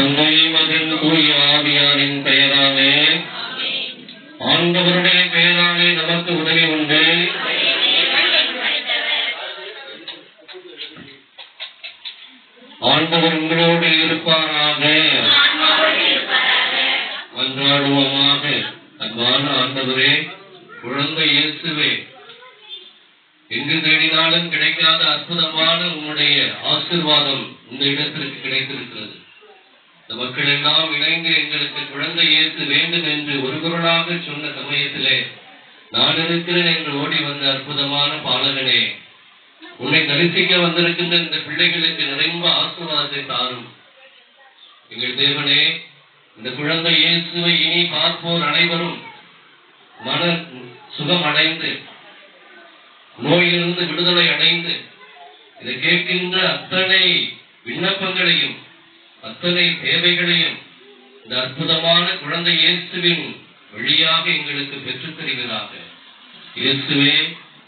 முகமதின் கூறிய ஆவியாரின் பெயராலே ஆண்டவருடைய பெயராலே நமக்கு உதவி உண்டு. ஆண்டவர் உங்களோடு இருப்பாராக. மன்றாடுவோமாக அன்பான ஆண்டவரே குழந்தை இயேசுவே எங்கு தேடினாலும் கிடைக்காத அற்புதமான உன்னுடைய ஆசிர்வாதம் இந்த இடத்திற்கு கிடைத்து இந்த மக்கள் எல்லாம் இணைந்து எங்களுக்கு குழந்தை ஏற்று வேண்டும் என்று ஒரு குரலாக சொன்ன சமயத்திலே நான் இருக்கிறேன் என்று ஓடி வந்த அற்புதமான பாலகனே உன்னை தரிசிக்க வந்திருக்கின்ற இந்த பிள்ளைகளுக்கு நிறைந்த ஆசீர்வாதத்தை தாரும். எங்கள் தேவனே இந்த குழந்தை இயேசுவை இனி பார்ப்போர் அனைவரும் மன சுகம் அடைந்து நோயிலிருந்து விடுதலை அடைந்து இதை கேட்கின்ற அத்தனை விண்ணப்பங்களையும் அத்தனை தேவைகளையும் இந்த அற்புதமான குழந்தை இயேசுவின் வழியாக எங்களுக்கு பெற்றுத் தருகிறார்கள் இயேசுவே